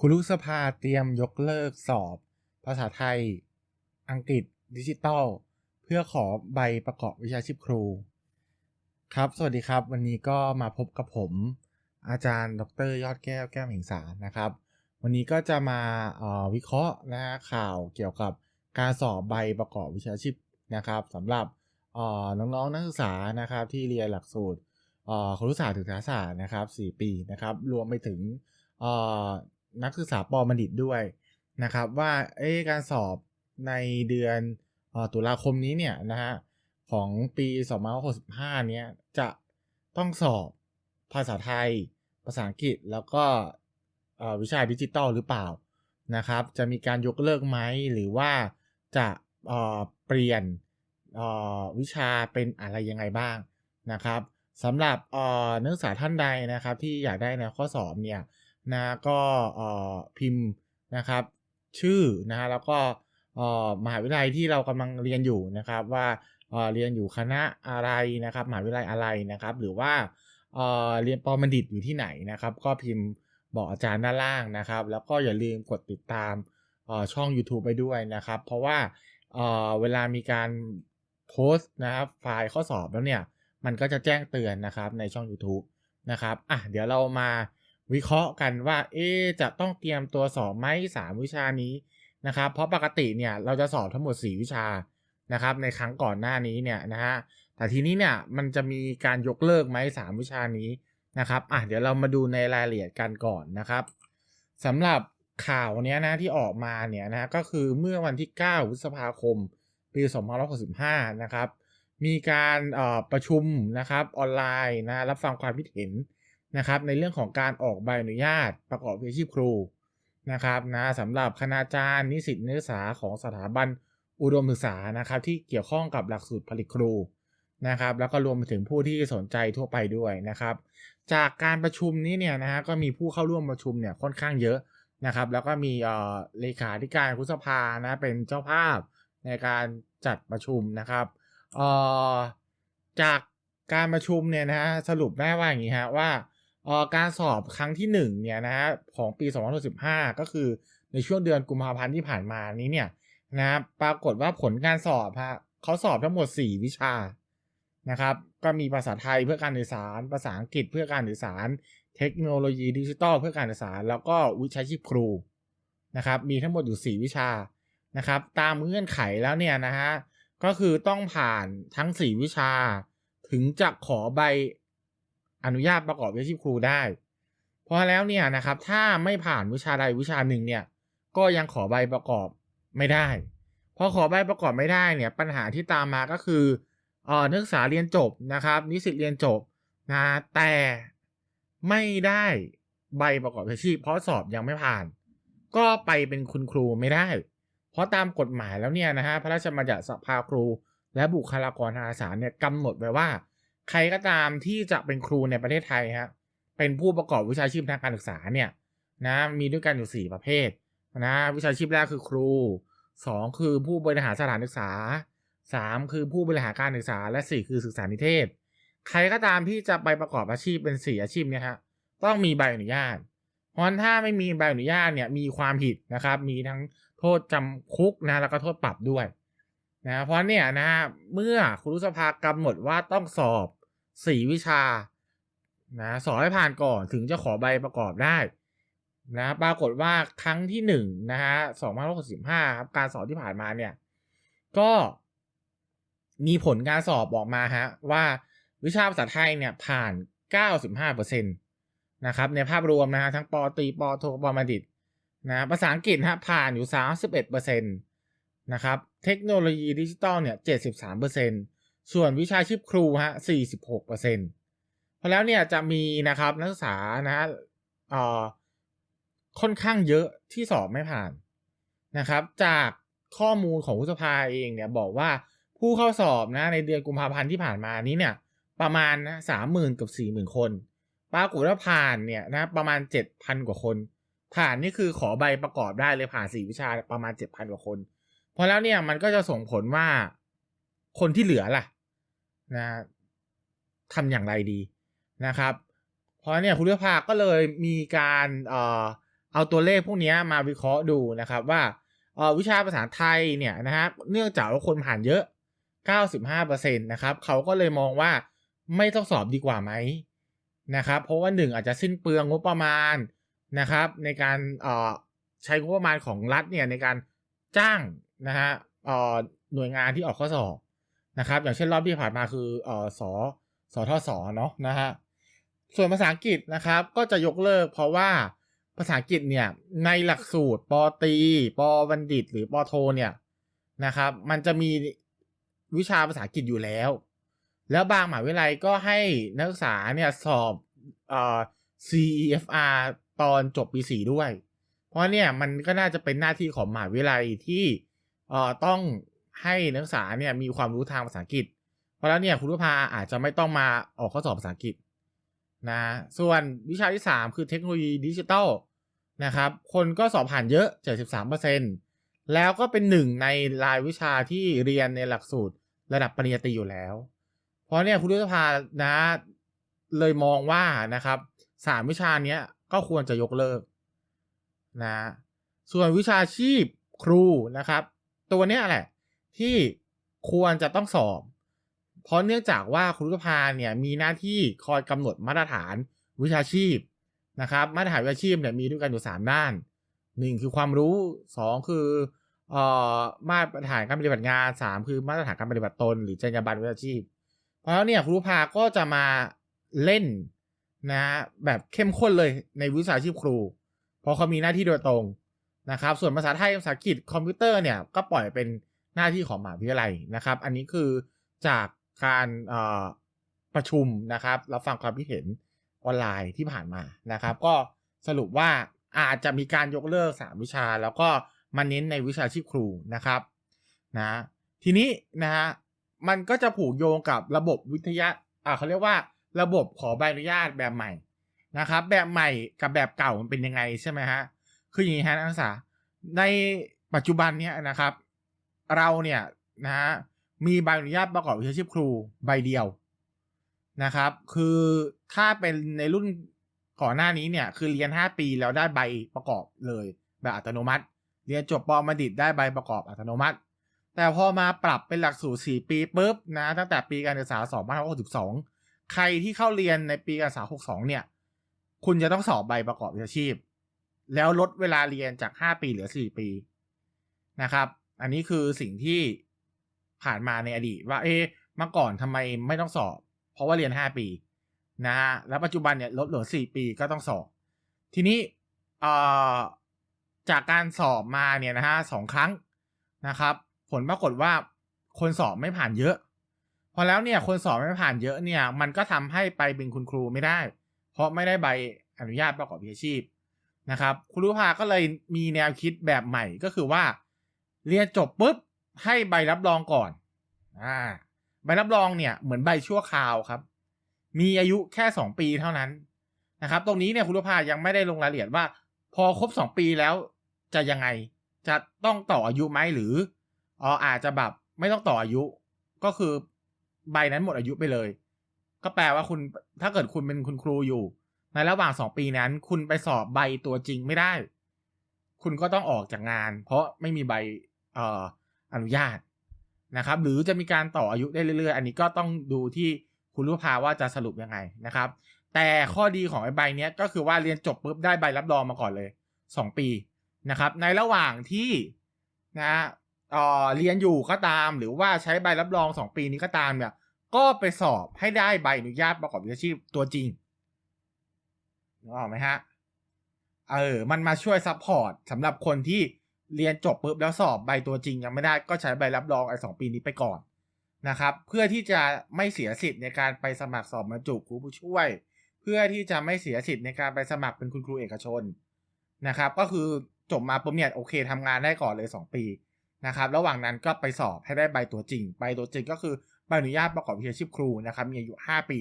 ครูสภาเตรียมยกเลิกสอบ ภาษาไทย อังกฤษ ดิจิตอล เพื่อขอใบประกอบวิชาชีพครู ครับ สวัสดีครับ วันนี้ก็มาพบกับผม อาจารย์ ดร ยอดแก้ว แก้วหิงสารนะครับ วันนี้ก็จะมาออวิเคราะห์นะฮะข่าวเกี่ยวกับการสอบใบประกอบวิชาชีพนะครับสำหรับน้องๆนักศึกษานะครับที่เรียนหลักสูตรครุศาสตร์ศึกษาศาสตร์นะครับ 4 ปีนะครับ รวมไปถึง นักศึกษาปอบัณฑิตด้วยนะครับว่าเอ๊การสอบในเดือนออตุลาคมนี้เนี่ยนะฮะของปี2565เนี้ยจะต้องสอบภาษาไทย ภาษาอังกฤษแล้วก็วิชาดิจิตอลหรือเปล่านะครับ จะมีการยกเลิกไหมหรือว่าจะเเปลี่ยนวิชาเป็นอะไรยังไงบ้างนะครับสำหรับนักศึกษาท่านใดนะครับ ที่อยากได้แนวข้อสอบเนี่ย นะก็พิมพ์นะครับชื่อนะฮะแล้วก็มหาวิทยาลัยที่เรากำลังเรียนอยู่นะครับว่าเรียนอยู่คณะอะไรนะครับมหาวิทยาลัยอะไรนะครับ หรือว่าเรียนปอบัณฑิตอยู่ที่ไหนนะครับ ก็พิมพ์บอกอาจารย์ด้านล่างนะครับ แล้วก็อย่าลืมกดติดตามช่อง YouTube ไปด้วยนะครับ เพราะว่าเอ่อเวลามีการโพสต์นะครับไฟล์ข้อสอบแล้วเนี่ย มันก็จะแจ้งเตือนนะครับในช่อง YouTube นะครับอะเดี๋ยวเรามา วิเคราะห์กันว่า เอ๊จะต้องเตรียมตัวสอบไหมสามวิชานี้นะครับ เพราะปกติเนี่ยเราจะสอบทั้งหมด 4 วิชานะครับ ในครั้งก่อนหน้านี้เนี่ยนะฮะแต่ทีนี้เนี่ยมันจะมีการยกเลิกไหมสามวิชานี้นะครับอะเดี๋ยวเรามาดูในรายละเอียดกันก่อนนะครับสำหรับข่าวเนี้ยนะที่ออกมาเนี่ยนะก็คือเมื่อวันที่ 9 พฤษภาคม ปี 2565 นะครับ มีการประชุมนะครับออนไลน์นะรับฟังความคิดเห็น นะครับในเรื่องของการออกใบอนุญาตประกอบวิชาชีพครูนะครับนะสำหรับคณาจารย์นิสิตนักศึกษาของสถาบันอุดมศึกษานะครับที่เกี่ยวข้องกับหลักสูตรผลิตครูนะครับแล้วก็รวมไปถึงผู้ที่สนใจทั่วไปด้วยนะครับ จากการประชุมนี้เนี่ยนะฮะก็มีผู้เข้าร่วมประชุมเนี่ยค่อนข้างเยอะนะครับ แล้วก็มีเอ่อเลขาธิการคุสภานะเป็นเจ้าภาพในการจัดประชุมนะครับเอ่อจากการประชุมเนี่ยนะฮะสรุปได้ว่าอย่างนี้ฮะว่า ออการสอบครั้งที่หนึ่งเนี่ยนะฮะของปี 2015 ก็คือในช่วงเดือนกุมภาพันธ์ที่ผ่านมานี้เนี่ยนะปรากฏว่าผลการสอบฮะเขาสอบทั้งหมด 4 วิชานะครับก็มีภาษาไทยเพื่อการสื่อสาร ภาษาอังกฤษเพื่อการสื่อสาร เทคโนโลยีดิจิตอลเพื่อการสื่อสาร แล้วก็วิชาชีพครูนะครับมีทั้งหมดอยู่ 4 วิชานะครับตามเงื่อนไขแล้วเนี่ยนะฮะก็คือต้องผ่านทั้ง 4 วิชา ถึงจะขอใบ อนุญาตประกอบวิชาชีพครูได้พราะแล้วเนี่ยนะครับถ้าไม่ผ่านวิชาใดวิชาหนึ่งเนี่ยก็ยังขอใบประกอบไม่ได้ พอขอใบประกอบไม่ได้เนี่ยปัญหาที่ตามมาก็คือเออนักศึกษาเรียนจบนะครับ นิสิตเรียนจบนะแต่ไม่ได้ใบประกอบวิชาชีพ เพราะสอบยังไม่ผ่าน ก็ไปเป็นคุณครูไม่ได้ เพราะตามกฎหมายแล้วเนี่ยนะฮะพระราชบัญญัติสภาครู และบุคลากรทางการศึกษาเนี่ยกำหนดไว้ว่า ใครก็ตามที่จะเป็นครูในประเทศไทยฮะเป็นผู้ประกอบวิชาชีพทางการศึกษาเนี่ยนะมีด้วยกันอยู่ 4 ประเภทนะวิชาชีพแรกคือครู 2 คือผู้บริหารสถานศึกษา 3 คือผู้บริหารการศึกษา และ 4 คือศึกษานิเทศ ใครก็ตามที่จะไปประกอบอาชีพเป็น 4 อาชีพเนี่ยฮะต้องมีใบอนุญาตเพราะถ้าไม่มีใบอนุญาตเนี่ยมีความผิดนะครับ มีทั้งโทษจำคุกนะแล้วก็โทษปรับด้วยนะเพราะเนี่ยนะเมื่อครูสภากำหนดว่าต้องสอบ สี่วิชานะสอบให้ผ่านก่อนถึงจะขอใบประกอบได้นะปรากฏว่าครั้งที่หนึ่งนะฮะสองพันหกสิบห้าครับการสอบที่ผ่านมาเนี่ย ก็มีผลการสอบออกมาฮะว่าวิชาภาษาไทยเนี่ยผ่านเก้าสิบห้าเปอร์เซ็นตนะครับในภาพรวมนะฮะทั้งปอตีปอโทปอมาดิตนะภาษาอังกฤษฮะผ่านอยู่สามสิบเอ็ดเปอร์เซ็นตนะครับเทคโนโลยีดิจิตอลเนี่ยเจ็ดสิบสามเปอร์เซ็น ส่วนวิชาชีพครูฮะสี่สิบหกเปอร์เซ็นเพราะแล้วเนี่ยจะมีนะครับนักศึกษานะเอ่อค่อนข้างเยอะที่สอบไม่ผ่านนะครับ จากข้อมูลของวุฒิสภาเองเนี่ยบอกว่าผู้เข้าสอบนะในเดือนกุมภาพันธ์ที่ผ่านมานี้เนี่ย ประมาณนะสามหมื่นกับสี่หมื่นคนปรากฏว่าผ่านเนี่ยนะประมาณเจ็ดพันกว่าคน ผ่านนี่คือขอใบประกอบได้เลยผ่านสี่วิชาประมาณเจ็ดพันกว่าคน เพราะแล้วเนี่ยมันก็จะส่งผลว่าคนที่เหลือล่ะ นะทำอย่างไรดีนะครับ เพราะเนี่ยคุณเลือกภาคก็เลยมีการเอ่อเอาตัวเลขพวกนี้มาวิเคราะห์ดูนะครับว่าเอ่อวิชาภาษาไทยเนี่ยนะฮะเนื่องจากว่าคนผ่านเยอะ 95%นะครับเขาก็เลยมองว่าไม่ต้องสอบดีกว่าไหมนะครับ เพราะว่าหนึ่งอาจจะสิ้นเปลืองงบประมาณนะครับ ในการเอ่อใช้งบประมาณของรัฐเนี่ยในการจ้างนะฮะเอ่อหน่วยงานที่ออกข้อสอบ นะครับ อย่างเช่นรอบที่ผ่านมาคือเอ่อสสทศเนาะนะฮะส่วนภาษาอังกฤษนะครับ ก็จะยกเลิกเพราะว่าภาษาอังกฤษเนี่ยในหลักสูตรปอตีปอบัณฑิต หรือปอโทเนี่ยนะครับ มันจะมีวิชาภาษาอังกฤษอยู่แล้ว แล้วบางมหาวิทยาลัยก็ให้นักศึกษาเนี่ยสอบเอ่อ CEFR ตอนจบปีสี่ด้วย เพราะเนี่ยมันก็น่าจะเป็นหน้าที่ของมหาวิทยาลัยที่เอ่อต้อง ให้นักศึกษาเนี่ยมีความรู้ทางภาษาอังกฤษ เพราะแล้วเนี่ยคุณผู้พาอาจจะไม่ต้องมาออกข้อสอบภาษาอังกฤษนะส่วนวิชาที่ 3 คือเทคโนโลยีดิจิทัลนะครับ คนก็สอบผ่านเยอะ 73%แล้วก็เป็นหนึ่งในรายวิชาที่เรียนในหลักสูตรระดับปริญญาตรีอยู่แล้ว เพราะเนี่ยคุณผู้พานะเลยมองว่านะครับสามวิชาเนี้ยก็ควรจะยกเลิกนะส่วนวิชาชีพครูนะครับ ตัวเนี้ยแหละ ที่ควรจะต้องสอบ เพราะเนื่องจากว่าครูรุภาเนี่ยมีหน้าที่คอยกำหนดมาตรฐานวิชาชีพนะครับมาตรฐานวิชาชีพเนี่ยมีด้วยกันอยู่สามด้านหนึ่งคือความรู้สองคือเอ่อมาตรฐานการปฏิบัติงานสามคือมาตรฐานการปฏิบัติตน หรือจรรยาบรรณวิชาชีพ เพราะแล้วเนี่ยครูรุภาก็จะมาเล่นนะแบบเข้มข้นเลยในวิชาชีพครู เพราะเขามีหน้าที่โดยตรงนะครับ ส่วนภาษาไทยภาษาอังกฤษคอมพิวเตอร์เนี่ยก็ปล่อยเป็น หน้าที่ของมหาวิทยาลัยนะครับ อันนี้คือจากการประชุมนะครับรับฟังความคิดเห็นออนไลน์ที่ผ่านมานะครับ ก็สรุปว่าอาจจะมีการยกเลิกสามวิชา แล้วก็มาเน้นในวิชาชีพครูนะครับนะทีนี้นะฮะมันก็จะผูกโยงกับระบบวิทยาอ่าเขาเรียกว่าระบบขอใบอนุญาตแบบใหม่นะครับ แบบใหม่กับแบบเก่ามันเป็นยังไงใช่ไหมฮะคืออย่างนี้ฮะนักศึกษาในปัจจุบันเนี้ยนะครับ เราเนี่ยนะฮะมีใบอนุญาตประกอบวิชาชีพครูใบเดียวนะครับ คือถ้าเป็นในรุ่นก่อนหน้านี้เนี่ย คือเรียน 5 ปีแล้วได้ใบประกอบเลยแบบอัตโนมัติ เรียนจบปอมาดิตได้ใบประกอบอัตโนมัติ แต่พอมาปรับเป็นหลักสูตร 4 ปีปุ๊บนะตั้งแต่ปีการศึกษา 2562 ใครที่เข้าเรียนในปีการศึกษา 62 เนี่ย คุณจะต้องสอบใบประกอบวิชาชีพ แล้วลดเวลาเรียนจาก 5 ปีเหลือ 4 ปีนะครับ อันนี้คือสิ่งที่ผ่านมาในอดีตว่า เอ๊ะเมื่อก่อนทำไมไม่ต้องสอบ เพราะว่าเรียน5ปีนะฮะแล้วปัจจุบันเนี่ยลดเหลือ4ปีก็ต้องสอบ ทีนี้เอ่อจากการสอบมาเนี่ยนะฮะสองครั้งนะครับ ผลปรากฏว่าคนสอบไม่ผ่านเยอะ พอแล้วเนี่ยคนสอบไม่ผ่านเยอะเนี่ย มันก็ทำให้ไปเป็นคุณครูไม่ได้ เพราะไม่ได้ใบอนุญาตประกอบวิชาชีพนะครับครูรุภาก็เลยมีแนวคิดแบบใหม่ก็คือว่า เรียนจบปุ๊บให้ใบรับรองก่อน อ่า ใบรับรองเนี่ยเหมือนใบชั่วคราวครับ มีอายุแค่สองปีเท่านั้นนะครับ ตรงนี้เนี่ยคุณรุภายังไม่ได้ลงรายละเอียดว่า พอครบสองปีแล้วจะยังไง จะต้องต่ออายุไหมหรืออ๋ออาจจะแบบไม่ต้องต่ออายุ ก็คือใบนั้นหมดอายุไปเลย ก็แปลว่าคุณถ้าเกิดคุณเป็นคุณครูอยู่ ในระหว่างสองปีนั้น คุณไปสอบใบตัวจริงไม่ได้ คุณก็ต้องออกจากงาน เพราะไม่มีใบ เอ่ออนุญาตนะครับ หรือจะมีการต่ออายุได้เรื่อยๆ อันนี้ก็ต้องดูที่คุณรู้พาว่าจะสรุปยังไงนะครับ แต่ข้อดีของไอ้ใบเนี้ยก็คือว่าเรียนจบปุ๊บได้ใบรับรองมาก่อนเลยสองปีนะครับ ในระหว่างที่นะเอ่อเรียนอยู่ก็ตาม หรือว่าใช้ใบรับรองสองปีนี้ก็ตามเนี่ย ก็ไปสอบให้ได้ใบอนุญาตประกอบวิชาชีพตัวจริงนึกออกไหมฮะเออมันมาช่วยซัพพอร์ตสำหรับคนที่ เรียนจบปุ๊บแล้วสอบใบตัวจริงยังไม่ได้ก็ใช้ใบรับรองไอ้สองปีนี้ไปก่อนนะครับ เพื่อที่จะไม่เสียสิทธิ์ในการไปสมัครสอบบรรจุครูผู้ช่วย เพื่อที่จะไม่เสียสิทธิ์ในการไปสมัครเป็นคุณครูเอกชนนะครับ ก็คือจบมาปุ๊บเนี่ยโอเคทำงานได้ก่อนเลย 2 ปีนะครับระหว่างนั้นก็ไปสอบให้ได้ใบตัวจริง ใบตัวจริงก็คือใบอนุญาตประกอบวิชาชีพครูนะครับมีอายุ 5 ปี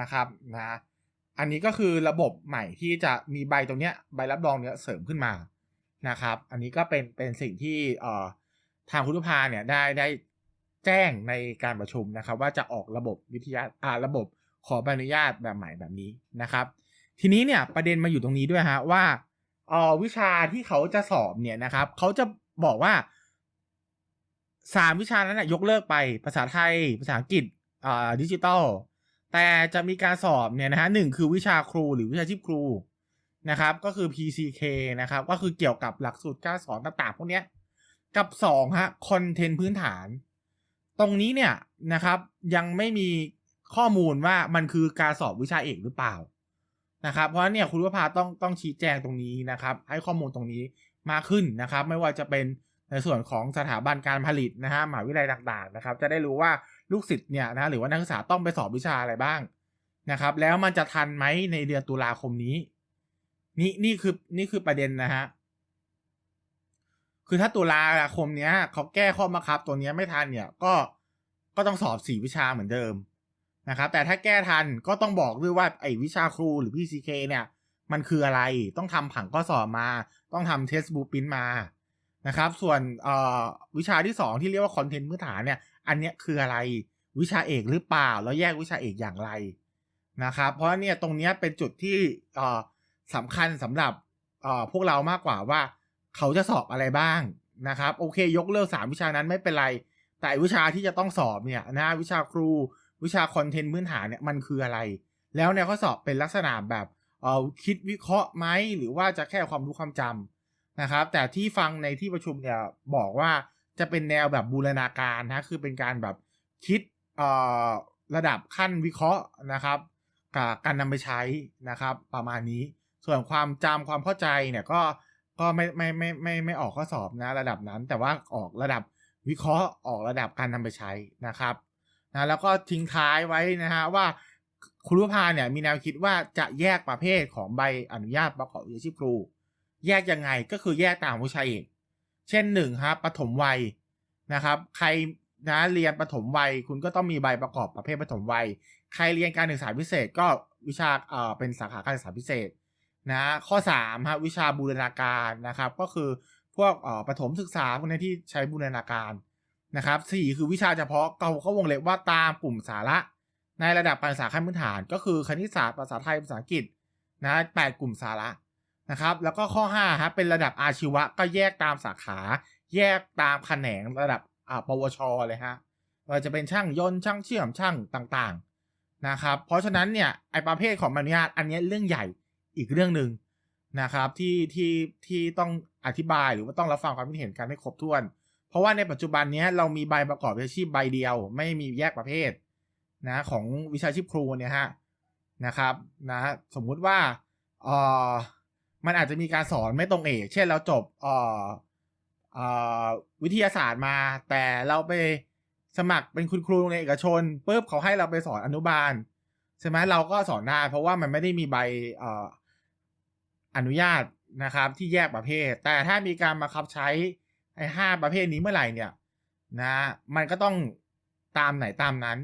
นะครับนะอันนี้ก็คือระบบใหม่ที่จะมีใบตรงเนี้ยใบรับรองเนี้ยเสริมขึ้นมา นะครับ อันนี้ก็เป็นเป็นสิ่งที่เอ่อทางคุณลุพาเนี่ยได้ได้แจ้งในการประชุมนะครับ ว่าจะออกระบบวิทยาอ่าระบบขอใบอนุญาตแบบใหม่แบบนี้นะครับ ทีนี้เนี่ยประเด็นมาอยู่ตรงนี้ด้วยฮะว่าเอ่อวิชาที่เขาจะสอบเนี่ยนะครับเขาจะบอกว่าสามวิชานั้นนะยกเลิกไปภาษาไทย ภาษาอังกฤษอ่าดิจิตอลแต่จะมีการสอบเนี่ยนะฮะหนึ่งคือวิชาครูหรือวิชาชีพครู นะครับก็คือ PCK นะครับก็คือเกี่ยวกับหลักสูตรการสอนต่างๆพวกนี้กับสองฮะคอนเทนต์พื้นฐาน ตรงนี้เนี่ยนะครับยังไม่มีข้อมูลว่ามันคือการสอบวิชาเอกหรือเปล่านะครับเพราะเนี่ยคุณวภาต้องต้องชี้แจงตรงนี้นะครับให้ข้อมูลตรงนี้มากขึ้นนะครับ ไม่ว่าจะเป็นในส่วนของสถาบันการผลิตนะฮะมหาวิทยาลัยต่างๆนะครับ จะได้รู้ว่าลูกศิษย์เนี่ยนะหรือว่านักศึกษาต้องไปสอบวิชาอะไรบ้างนะครับ แล้วมันจะทันไหมในเดือนตุลาคมนี้ นี่นี่คือนี่คือประเด็นนะฮะ คือถ้าตุลาคมเนี้ยเขาแก้ข้อบังคับตัวเนี้ยไม่ทันเนี่ย ก็ก็ต้องสอบสี่วิชาเหมือนเดิมนะครับ แต่ถ้าแก้ทันก็ต้องบอกด้วยว่าไอ้วิชาครูหรือ PCK เคนี่ย มันคืออะไรต้องทำผังข้อสอบมา ต้องทำเทสบูปินมานะครับ ส่วนเอ่อวิชาที่สองที่เรียกว่าคอนเทนต์พื้นฐานเนี่ย อันเนี้ยคืออะไรวิชาเอกหรือเปล่า แล้วแยกวิชาเอกอย่างไรนะครับ เพราะเนี่ยตรงเนี้ยเป็นจุดที่เอ่อ สำคัญสำหรับเอ่อพวกเรามากกว่าว่า เขาจะสอบอะไรบ้างนะครับ โอเค ยกเลิกสามวิชานั้นไม่เป็นไร แต่วิชาที่จะต้องสอบเนี่ยนะวิชาครูวิชาคอนเทนต์พื้นฐานเนี่ยมันคืออะไร แล้วเนี่ยเขาสอบเป็นลักษณะแบบเออคิดวิเคราะห์ไหมหรือว่าจะแค่ความรู้ความจำนะครับ แต่ที่ฟังในที่ประชุมเนี่ยบอกว่าจะเป็นแนวแบบบูรณาการนะคือเป็นการแบบคิดเอ่อระดับขั้นวิเคราะห์นะครับกับการนำไปใช้นะครับ ประมาณนี้ ส่วนความจำความเข้าใจเนี่ยก็ก็ไม่ไม่ไม่ไม่ไม่ออกข้อสอบนะระดับนั้น แต่ว่าออกระดับวิเคราะห์ออกระดับการนำไปใช้นะครับนะแล้วก็ทิ้งท้ายไว้นะฮะว่าครูพาเนี่ยมีแนวคิดว่าจะแยกประเภทของใบอนุญาตประกอบวิชาชีพครู แยกยังไงก็คือแยกตามวิชาเอกเช่นหนึ่งครับปฐมวัยนะครับ ใครนะเรียนปฐมวัยคุณก็ต้องมีใบประกอบประเภทปฐมวัย ใครเรียนการศึกษาพิเศษก็วิชาเอ่อเป็นสาขาการศึกษาพิเศษ นะข้อ3ครับวิชาบูรณาการนะครับ ก็คือพวกเอ่อประถมศึกษาพวกนี้ที่ใช้บูรณาการนะครับสี่คือวิชาเฉพาะเขาเขาวงเล็บว่าตามกลุ่มสาระ ในระดับการศึกษาขั้นพื้นฐาน ก็คือคณิตศาสตร์ภาษาไทยภาษาอังกฤษนะแปดกลุ่มสาระนะครับแล้วก็ข้อ5ครับเป็นระดับอาชีวะก็แยกตามสาขา แยกตามแขนงระดับอ่าปวช เลยฮะว่าจะเป็นช่างยนต์ช่างเชื่อมช่างต่างๆนะครับเพราะฉะนั้นเนี่ยไอประเภทของบอนุญาตอันนี้เรื่องใหญ่ อีกเรื่องหนึ่งนะครับที่ที่ที่ต้องอธิบายหรือว่าต้องรับฟังความคิดเห็นกันให้ครบถ้วน เพราะว่าในปัจจุบันนี้เรามีใบประกอบวิชาชีพใบเดียว ไม่มีแยกประเภทนะของวิชาชีพครูเนี่ยฮะนะครับนะสมมุติว่าเออมันอาจจะมีการสอนไม่ตรงเอก เช่นเราจบเอ่อเออวิทยาศาสตร์มา แต่เราไปสมัครเป็นคุณครูในเอกชนปุ๊บเขาให้เราไปสอนอนุบาลใช่ไหมเราก็สอนได้เพราะว่ามันไม่ได้มีใบเอ่อ อนุญาตนะครับที่แยกประเภท แต่ถ้ามีการมาคับใช้ไอ้ห้าประเภทนี้เมื่อไหร่เนี่ยนะมันก็ต้องตามไหนตามนั้น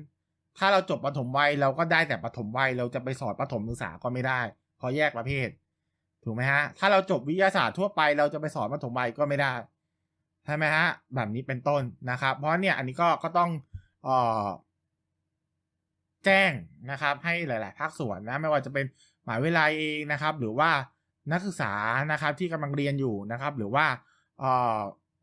ถ้าเราจบปฐมวัยเราก็ได้แต่ปฐมวัยเราจะไปสอนปฐมศึกษาก็ไม่ได้เพราะแยกประเภท ถูกไหมฮะ ถ้าเราจบวิทยาศาสตร์ทั่วไปเราจะไปสอนปฐมวัยก็ไม่ได้ใช่ไหมฮะ แบบนี้เป็นต้นนะครับ เพราะเนี่ยอันนี้ก็ก็ต้องออแจ้งนะครับ ให้หลาย ๆ ภาคส่วนนะ ไม่ว่าจะเป็นหมาวิทยาลัยเองนะครับ หรือว่า นักศึกษานะครับที่กำลังเรียนอยู่นะครับ หรือว่า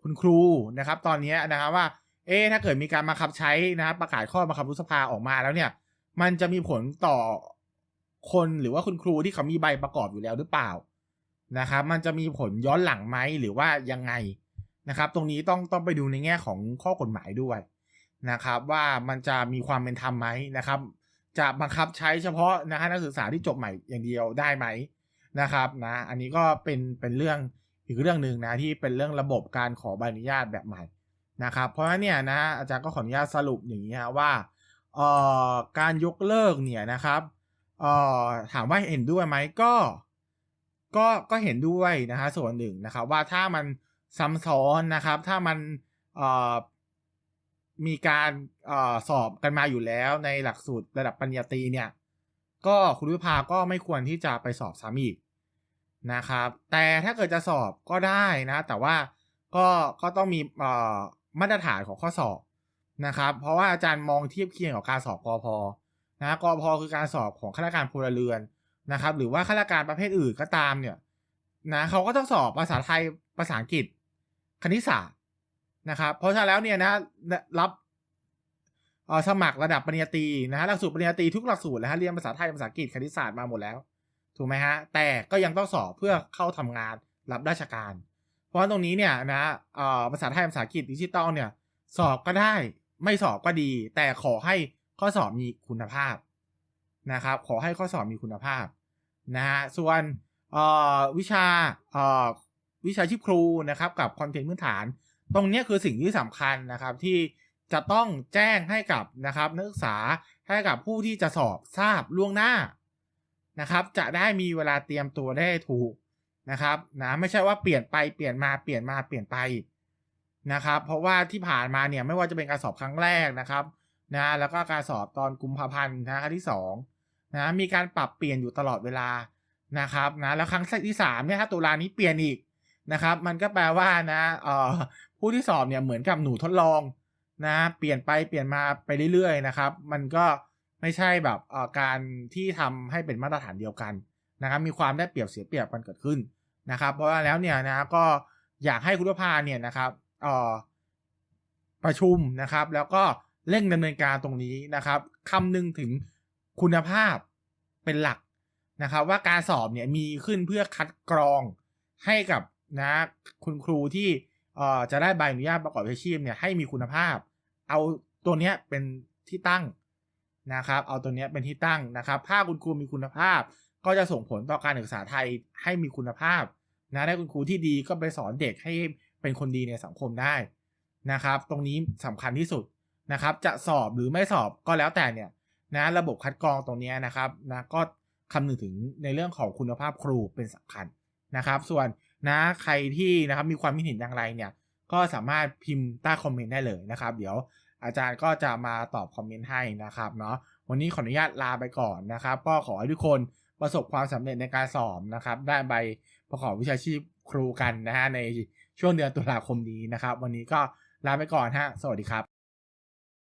คุณครูนะครับ ตอนนี้นะครับว่า เอ๊ถ้าเกิดมีการมาคับใช้นะครับประกาศข้อบังคับรุษภาออกมาแล้วเนี่ย มันจะมีผลต่อคนหรือว่าคุณครูที่เขามีใบประกอบอยู่แล้วหรือเปล่านะครับ มันจะมีผลย้อนหลังไหมหรือว่ายังไงนะครับ ตรงนี้ต้องต้องไปดูในแง่ของข้อกฎหมายด้วยนะครับ ว่ามันจะมีความเป็นธรรมไหมนะครับ จะบังคับใช้เฉพาะนะฮะนักศึกษาที่จบใหม่อย่างเดียวได้ไหม นะครับนะอันนี้ก็เป็นเป็นเรื่องอีกเรื่องหนึ่งนะที่เป็นเรื่องระบบการขอใบอนุญาตแบบใหม่นะครับเพราะฉะนั้นเนี่ยนะอาจารย์ก็ขออนุญาตสรุปอย่างนี้ฮะว่าเอ่อการยกเลิกเนี่ยนะครับเอ่อถามว่าเห็นด้วยไหมก็ ก็ก็เห็นด้วยนะฮะส่วนหนึ่งนะครับว่าถ้ามันซ้ำซ้อนนะครับ ถ้ามันเอ่อมีการเอ่อสอบกันมาอยู่แล้วในหลักสูตรระดับปริญญาตรีเนี่ย ก็คุณวิภาก็ไม่ควรที่จะไปสอบซ้ำอีก นะครับ แต่ถ้าเกิดจะสอบก็ได้นะ แต่ว่าก็ก็ต้องมีเอ่อมาตรฐานของข้อสอบนะครับ เพราะว่าอาจารย์มองเทียบเคียงกับการสอบกอพนะกอพคือการสอบของข้าราชการพลเรือนนะครับ หรือว่าข้าราชการประเภทอื่นก็ตามเนี่ยนะเขาก็ต้องสอบภาษาไทยภาษาอังกฤษ คณิตศาสตร์นะครับ เพราะฉะนั้นแล้วเนี่ยนะรับสมัครระดับปริญญาตรีนะฮะหลักสูตรปริญญาตรีทุกหลักสูตรแล้วฮะเรียนภาษาไทยภาษาอังกฤษคณิตศาสตร์มาหมดแล้ว ถูกไหมฮะ แต่ก็ยังต้องสอบเพื่อเข้าทำงานรับราชการ เพราะตรงนี้เนี่ยนะเอ่อภาษาไทยภาษาอังกฤษดิจิตอลเนี่ยสอบก็ได้ไม่สอบก็ดี แต่ขอให้ข้อสอบมีคุณภาพนะครับ ขอให้ข้อสอบมีคุณภาพนะฮะส่วนเอ่อวิชาเอ่อวิชาชีพครูนะครับ กับคอนเทนต์พื้นฐาน ตรงนี้คือสิ่งที่สำคัญนะครับที่จะต้องแจ้งให้กับนะครับนักศึกษาให้กับผู้ที่จะสอบทราบล่วงหน้า นะครับ จะได้มีเวลาเตรียมตัวได้ถูกนะครับนะไม่ใช่ว่าเปลี่ยนไปเปลี่ยนมาเปลี่ยนมาเปลี่ยนไปนะครับ เพราะว่าที่ผ่านมาเนี่ยไม่ว่าจะเป็นการสอบครั้งแรกนะครับนะแล้วก็การสอบตอนกุมภาพันธ์นะครั้งที่สองนะมีการปรับเปลี่ยนอยู่ตลอดเวลานะครับนะแล้วครั้งที่สามเนี่ยถ้าตุลานี้เปลี่ยนอีกนะครับ มันก็แปลว่านะเอ่อผู้ที่สอบเนี่ยเหมือนกับหนูทดลองนะเปลี่ยนไปเปลี่ยนมาไปเรื่อยๆนะครับ มันก็ ไม่ใช่แบบการที่ทำให้เป็นมาตรฐานเดียวกันนะครับ มีความได้เปรียบเสียเปรียบกันเกิดขึ้นนะครับ เพราะว่าแล้วเนี่ยนะก็อยากให้คุณผู้พาเนี่ยนะครับประชุมนะครับ แล้วก็เร่งดำเนินการตรงนี้นะครับคำนึงถึงคุณภาพเป็นหลักนะครับ ว่าการสอบเนี่ยมีขึ้นเพื่อคัดกรองให้กับนะคุณครูที่จะได้ใบอนุญาตประกอบอาชีพเนี่ยให้มีคุณภาพ เอาตัวเนี้ยเป็นที่ตั้ง นะครับ เอาตัวนี้เป็นที่ตั้งนะครับถ้าคุณครูมีคุณภาพ ก็จะส่งผลต่อการศึกษาไทยให้มีคุณภาพนะได้คุณครูที่ดีก็ไปสอนเด็กให้เป็นคนดีในสังคมได้นะครับ ตรงนี้สำคัญที่สุดนะครับ จะสอบหรือไม่สอบก็แล้วแต่เนี่ยนะระบบคัดกรองตรงนี้นะครับนะก็คำนึงถึงในเรื่องของคุณภาพครูเป็นสำคัญนะครับ ส่วนนะใครที่นะครับมีความคิดเห็นอย่างไรเนี่ยก็สามารถพิมพ์ใต้คอมเมนต์ได้เลยนะครับ เดี๋ยว อาจารย์ก็จะมาตอบคอมเมนต์ให้นะครับเนาะวันนี้ขออนุญาตลาไปก่อนนะครับ ก็ขอให้ทุกคนประสบความสำเร็จในการสอบนะครับ ได้ใบประกอบวิชาชีพครูกันนะฮะในช่วงเดือนตุลาคมนี้นะครับ วันนี้ก็ลาไปก่อนฮะ สวัสดีครับ